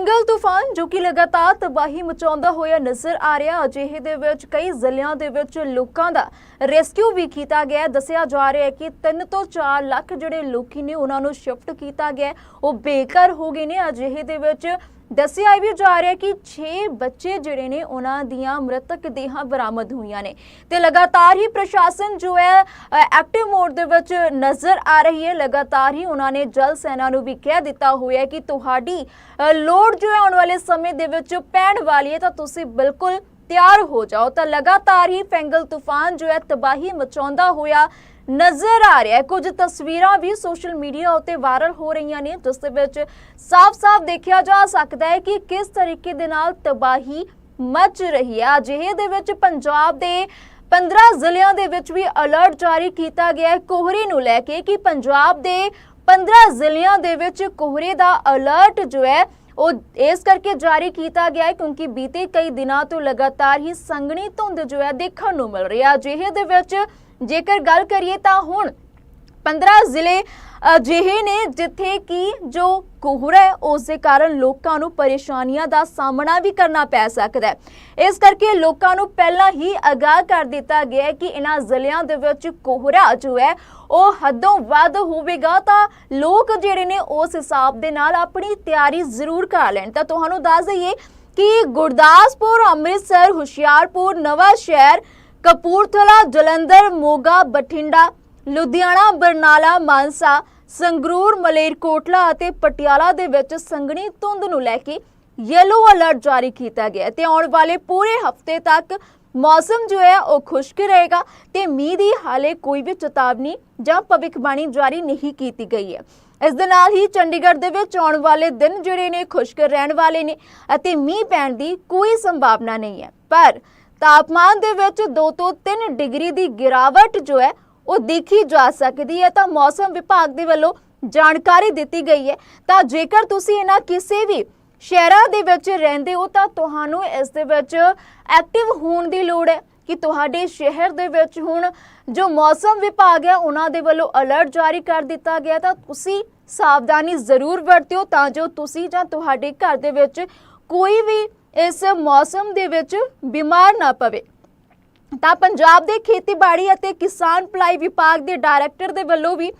Fungal ਤੂਫਾਨ ਜੋ ਕਿ ਲਗਾਤਾਰ ਤਬਾਹੀ ਮਚਾਉਂਦਾ ਹੋਇਆ ਨਜ਼ਰ ਆ ਰਿਹਾ, ਅਜਿਹੇ ਦੇ ਵਿੱਚ ਕਈ ਜ਼ਿਲ੍ਹਿਆਂ ਦੇ ਵਿੱਚ ਲੋਕਾਂ ਦਾ ਰੈਸਕਿਊ ਵੀ ਕੀਤਾ ਗਿਆ। ਦੱਸਿਆ ਜਾ ਰਿਹਾ ਹੈ ਕਿ 3 ਤੋਂ 4 ਲੱਖ ਜਿਹੜੇ ਲੋਕੀ ਨੇ, ਉਹਨਾਂ ਨੂੰ ਸ਼ਿਫਟ ਕੀਤਾ ਗਿਆ। ਉਹ ਬੇਘਰ ਹੋ ਗਏ ਨੇ। ਅਜਿਹੇ ਦੇ ਵਿੱਚ ਦੱਸਿਆ ਵੀ ਜਾ ਰਿਹਾ ਕਿ 6 ਬੱਚੇ ਜਿਹੜੇ ਨੇ ਉਹਨਾਂ ਦੀਆਂ ਮ੍ਰਿਤਕ ਦੇਹਾਂ ਬਰਾਮਦ ਹੋਈਆਂ ਨੇ। ਤੇ ਲਗਾਤਾਰ ਹੀ ਪ੍ਰਸ਼ਾਸਨ ਜੋ ਹੈ ਐਕਟਿਵ ਮੋਡ ਦੇ ਵਿੱਚ ਨਜ਼ਰ ਆ ਰਹੀ ਹੈ। ਲਗਾਤਾਰ ਹੀ ਉਹਨਾਂ ਨੇ ਜਲ ਸੈਨਾ ਨੂੰ ਵੀ ਕਹਿ ਦਿੱਤਾ ਹੋਇਆ ਕਿ ਤੁਹਾਡੀ ਲੋੜ ਜੋ ਹੈ ਆਉਣ ਵਾਲੇ ਸਮੇਂ ਦੇ ਵਿੱਚ ਪੈਣ ਵਾਲੀ ਹੈ, ਤਾਂ ਤੁਸੀਂ ਬਿਲਕੁਲ ਤਿਆਰ ਹੋ ਜਾਓ। ਤਾਂ ਲਗਾਤਾਰ ਹੀ ਫੈਂਗਲ ਤੂਫਾਨ ਜੋ ਹੈ ਤਬਾਹੀ ਮਚਾਉਂਦਾ ਹੋਇਆ ਨਜ਼ਰ ਆ ਰਿਹਾ ਹੈ। ਕੁਝ ਤਸਵੀਰਾਂ ਵੀ ਸੋਸ਼ਲ ਮੀਡੀਆ ਉੱਤੇ ਵਾਇਰਲ ਹੋ ਰਹੀਆਂ ਨੇ, ਜਿਸ ਦੇ ਵਿੱਚ ਸਾਫ਼-ਸਾਫ਼ ਦੇਖਿਆ ਜਾ ਸਕਦਾ ਹੈ ਕਿ ਕਿਸ ਤਰੀਕੇ ਦੇ ਨਾਲ ਤਬਾਹੀ ਮਚ ਰਹੀ ਹੈ। ਅਜਿਹੇ ਦੇ ਵਿੱਚ ਪੰਜਾਬ ਦੇ 15 ਜ਼ਿਲ੍ਹਿਆਂ ਦੇ ਵਿੱਚ ਵੀ ਅਲਰਟ ਜਾਰੀ ਕੀਤਾ ਗਿਆ ਹੈ। ਕੋਹਰੇ ਨੂੰ ਲੈ ਕੇ ਕਿ ਪੰਜਾਬ ਦੇ 15 ਜ਼ਿਲ੍ਹਿਆਂ ਦੇ ਵਿੱਚ ਕੋਹਰੇ ਦਾ ਅਲਰਟ ਜੋ ਹੈ, ਉਹ ਇਸ ਕਰਕੇ ਜਾਰੀ ਕੀਤਾ ਗਿਆ ਹੈ ਕਿਉਂਕਿ ਬੀਤੇ ਕਈ ਦਿਨਾਂ ਤੋਂ ਲਗਾਤਾਰ ਹੀ ਸੰਘਣੀ ਧੁੰਦ ਜੋ ਹੈ ਦੇਖਣ ਨੂੰ ਮਿਲ ਰਹੀ ਹੈ। ਅਜਿਹੇ ਦੇ ਵਿੱਚ ਜੇਕਰ ਗੱਲ ਕਰੀਏ ਤਾਂ ਹੁਣ 15 ਜ਼ਿਲ੍ਹੇ ਅਜਿਹੇ ਨੇ ਜਿੱਥੇ ਕਿ ਜੋ ਕੋਹਰਾ ਹੈ, ਉਸ ਦੇ ਕਾਰਨ ਲੋਕਾਂ ਨੂੰ ਪਰੇਸ਼ਾਨੀਆਂ ਦਾ ਸਾਹਮਣਾ ਵੀ ਕਰਨਾ ਪੈ ਸਕਦਾ ਹੈ। ਇਸ ਕਰਕੇ ਲੋਕਾਂ ਨੂੰ ਪਹਿਲਾਂ ਹੀ ਅਗਾਹ ਕਰ ਦਿੱਤਾ ਗਿਆ ਹੈ ਕਿ ਇਹਨਾਂ ਜ਼ਿਲ੍ਹਿਆਂ ਦੇ ਵਿੱਚ ਕੋਹਰਾ ਜੋ ਹੈ, ਉਹ ਹੱਦੋਂ ਵੱਧ ਹੋਵੇਗਾ ਤਾਂ ਲੋਕ ਜਿਹੜੇ ਨੇ ਉਸ ਹਿਸਾਬ ਦੇ ਨਾਲ ਆਪਣੀ ਤਿਆਰੀ ਜ਼ਰੂਰ ਕਰ ਲੈਣ। ਤਾਂ ਤੁਹਾਨੂੰ ਦੱਸ ਦਈਏ ਕਿ ਗੁਰਦਾਸਪੁਰ, ਅੰਮ੍ਰਿਤਸਰ, ਹੁਸ਼ਿਆਰਪੁਰ ਨਵਾਂ ਸ਼ਹਿਰ ਕਪੂਰਥਲਾ, ਜਲੰਧਰ, ਮੋਗਾ, ਬਠਿੰਡਾ, ਲੁਧਿਆਣਾ, ਬਰਨਾਲਾ, ਮਾਨਸਾ, ਸੰਗਰੂਰ, ਮਲੇਰਕੋਟਲਾ ਅਤੇ ਪਟਿਆਲਾ ਦੇ ਵਿੱਚ ਸੰਘਣੀ ਧੁੰਦ ਨੂੰ ਲੈ ਕੇ ਯੈਲੋ ਅਲਰਟ ਜਾਰੀ ਕੀਤਾ ਗਿਆ ਤੇ ਆਉਣ ਵਾਲੇ ਪੂਰੇ ਹਫ਼ਤੇ ਤੱਕ ਮੌਸਮ ਜੋ ਹੈ ਉਹ ਖੁਸ਼ਕ ਰਹੇਗਾ ਤੇ ਮੀਂਹ ਦੀ ਹਾਲੇ ਕੋਈ ਵੀ ਚੇਤਾਵਨੀ ਜਾਂ ਭਵਿੱਖਬਾਣੀ ਜਾਰੀ ਨਹੀਂ ਕੀਤੀ ਗਈ ਹੈ। ਇਸ ਦੇ ਨਾਲ ਹੀ ਚੰਡੀਗੜ੍ਹ ਦੇ ਵਿੱਚ ਆਉਣ ਵਾਲੇ ਦਿਨ ਜਿਹੜੇ ਨੇ ਖੁਸ਼ਕ ਰਹਿਣ ਵਾਲੇ ਨੇ ਅਤੇ ਮੀਂਹ ਪੈਣ ਦੀ ਕੋਈ ਸੰਭਾਵਨਾ ਨਹੀਂ ਹੈ। ਪਰ ਤਾਪਮਾਨ ਦੇ ਵਿੱਚ 2 ਤੋਂ 3 ਡਿਗਰੀ ਦੀ ਗਿਰਾਵਟ ਜੋ ਹੈ, ਉਹ ਦੇਖੀ ਜਾ ਸਕਦੀ ਹੈ। ਤਾਂ ਮੌਸਮ ਵਿਭਾਗ ਦੇ ਵੱਲੋਂ ਜਾਣਕਾਰੀ ਦਿੱਤੀ ਗਈ ਹੈ। ਤਾਂ ਜੇਕਰ ਤੁਸੀਂ ਇਹਨਾਂ ਕਿਸੇ ਵੀ ਸ਼ਹਿਰਾਂ ਦੇ ਵਿੱਚ ਰਹਿੰਦੇ ਹੋ, ਤਾਂ ਤੁਹਾਨੂੰ ਇਸ ਦੇ ਵਿੱਚ ਐਕਟਿਵ ਹੋਣ ਦੀ ਲੋੜ ਹੈ ਕਿ ਤੁਹਾਡੇ ਸ਼ਹਿਰ ਦੇ ਵਿੱਚ ਹੁਣ ਜੋ ਮੌਸਮ ਵਿਭਾਗ ਹੈ, ਉਹਨਾਂ ਦੇ ਵੱਲੋਂ ਅਲਰਟ ਜਾਰੀ ਕਰ ਦਿੱਤਾ ਗਿਆ ਤਾਂ ਤੁਸੀਂ ਸਾਵਧਾਨੀ ਜ਼ਰੂਰ ਵਰਤਿਓ ਤਾਂ ਜੋ ਤੁਸੀਂ ਜਾਂ ਤੁਹਾਡੇ ਘਰ ਦੇ ਵਿੱਚ ਕੋਈ ਵੀ ਇਸ ਮੌਸਮ ਦੇ ਵਿੱਚ ਬਿਮਾਰ ਨਾ ਪਵੇ। ਤਾਂ ਪੰਜਾਬ ਦੇ ਖੇਤੀਬਾੜੀ ਅਤੇ ਕਿਸਾਨ ਭਲਾਈ ਵਿਭਾਗ ਦੇ ਡਾਇਰੈਕਟਰ ਦੇ ਵੱਲੋਂ ਵੀ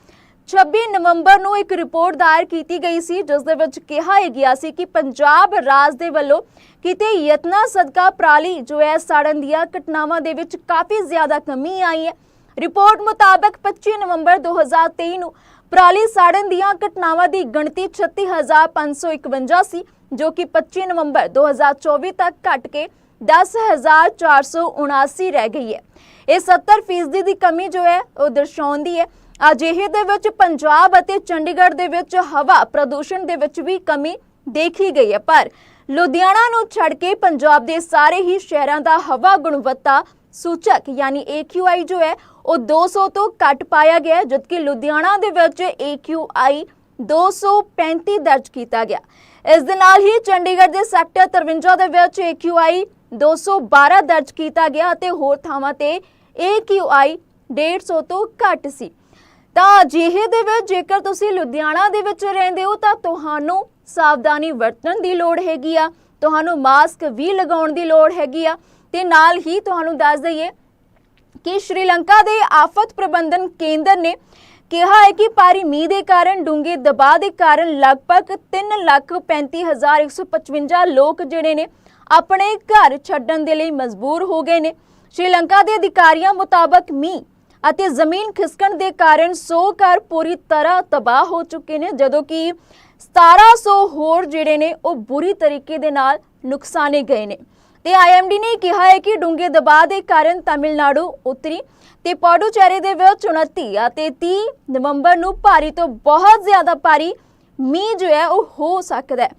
26 ਨਵੰਬਰ ਨੂੰ ਇੱਕ ਰਿਪੋਰਟ ਦਾਇਰ ਕੀਤੀ ਗਈ ਸੀ, ਜਿਸ ਦੇ ਵਿੱਚ ਕਿਹਾ ਗਿਆ ਸੀ ਕਿ ਪੰਜਾਬ ਰਾਜ ਦੇ ਵੱਲੋਂ ਕਿਤੇ ਯਤਨਾ ਸਦਕਾ ਪ੍ਰਾਲੀ ਜੋ ਹੈ ਸਾੜਨ ਦੀਆਂ ਘਟਨਾਵਾਂ ਦੇ ਵਿੱਚ ਕਾਫੀ ਜ਼ਿਆਦਾ ਕਮੀ ਆਈ ਹੈ। ਰਿਪੋਰਟ ਮੁਤਾਬਕ 25 ਨਵੰਬਰ 2023 ਨੂੰ ਪ੍ਰਾਲੀ ਸਾੜਨ ਦੀਆਂ ਘਟਨਾਵਾਂ ਦੀ ਗਿਣਤੀ 36551 ਸੀ। ਜੋ ਕਿ 25 ਨਵੰਬਰ 2024 ਤੱਕ ਘਟ ਕੇ 10479 ਰਹਿ ਗਈ ਹੈ। ਇਹ 70% ਦੀ ਕਮੀ ਜੋ ਹੈ, ਉਹ ਦਰਸਾਉਂਦੀ ਹੈ। ਅਜਿਹੇ ਦੇ ਵਿੱਚ ਪੰਜਾਬ ਅਤੇ ਚੰਡੀਗੜ੍ਹ ਦੇ ਵਿੱਚ ਹਵਾ ਪ੍ਰਦੂਸ਼ਣ ਦੇ ਵਿੱਚ ਵੀ ਕਮੀ ਦੇਖੀ ਗਈ ਹੈ। ਪਰ ਲੁਧਿਆਣਾ ਨੂੰ ਛੱਡ ਕੇ ਪੰਜਾਬ ਦੇ ਸਾਰੇ ਹੀ ਸ਼ਹਿਰਾਂ ਦਾ ਹਵਾ ਗੁਣਵੱਤਾ ਸੂਚਕ ਯਾਨੀ AQI ਜੋ ਹੈ, ਉਹ 200 ਤੋਂ ਘੱਟ ਪਾਇਆ ਗਿਆ ਜਦਕਿ ਲੁਧਿਆਣਾ ਦੇ ਵਿੱਚ AQI 235 ਦਰਜ ਕੀਤਾ ਗਿਆ। ਇਸ ਦੇ ਨਾਲ ਹੀ ਚੰਡੀਗੜ੍ਹ ਦੇ ਸੈਕਟਰ 53 ਦੇ ਵਿੱਚ AQI 212 ਦਰਜ ਕੀਤਾ ਗਿਆ ਅਤੇ ਹੋਰ ਥਾਵਾਂ ਤੇ AQI 150 ਤੋਂ ਘੱਟ ਸੀ। ਤਾਂ ਅਜਿਹੇ ਦੇ ਵਿੱਚ ਜੇਕਰ ਤੁਸੀਂ ਲੁਧਿਆਣਾ ਦੇ ਵਿੱਚ ਰਹਿੰਦੇ ਹੋ, ਤਾਂ ਤੁਹਾਨੂੰ ਸਾਵਧਾਨੀ ਵਰਤਣ ਦੀ ਲੋੜ ਹੈਗੀ ਆ। ਤੁਹਾਨੂੰ ਮਾਸਕ ਵੀ ਲਗਾਉਣ ਦੀ ਲੋੜ ਹੈਗੀ ਆ। ਤੇ ਨਾਲ ਹੀ ਤੁਹਾਨੂੰ ਦੱਸ ਦਈਏ ਕਿ ਸ਼੍ਰੀਲੰਕਾ ਦੇ ਆਫਤ ਪ੍ਰਬੰਧਨ ਕੇਂਦਰ ਨੇ ਕਿਹਾ ਹੈ ਕਿ ਭਾਰੀ ਮੀਂਹ ਦੇ ਕਾਰਨ ਡੂੰਘੇ ਦਬਾਅ ਦੇ ਕਾਰਨ ਲਗਭਗ 335155 ਲੋਕ ਜਿਹੜੇ ਨੇ ਆਪਣੇ ਘਰ ਛੱਡਣ ਦੇ ਲਈ ਮਜਬੂਰ ਹੋ ਗਏ ਨੇ। ਸ਼੍ਰੀਲੰਕਾ ਦੇ ਅਧਿਕਾਰੀਆਂ ਮੁਤਾਬਕ ਮੀਂਹ ਅਤੇ ਜ਼ਮੀਨ ਖਿਸਕਣ ਦੇ ਕਾਰਨ 100 ਘਰ ਪੂਰੀ ਤਰ੍ਹਾਂ ਤਬਾਹ ਹੋ ਚੁੱਕੇ ਨੇ, ਜਦੋਂ ਕਿ 1700 ਹੋਰ ਜਿਹੜੇ ਨੇ ਉਹ ਬੁਰੀ ਤਰੀਕੇ ਦੇ ਨਾਲ ਨੁਕਸਾਨੇ ਗਏ ਨੇ। ਤੇ ਆਈਐਮਡੀ ਨੇ ਕਿਹਾ ਹੈ ਕਿ ਡੂੰਘੇ ਦਬਾਅ ਦੇ ਕਾਰਨ ਤਾਮਿਲਨਾਡੂ ਉੱਤਰੀ ਤੇ ਪੌਡੂਚੇਰੀ ਦੇ ਵਿੱਚ 29 ਅਤੇ 30 ਨਵੰਬਰ ਨੂੰ ਭਾਰੀ ਤੋਂ ਬਹੁਤ ਜ਼ਿਆਦਾ ਭਾਰੀ ਮੀਂਹ ਜੋ ਹੈ ਉਹ ਹੋ ਸਕਦਾ ਹੈ।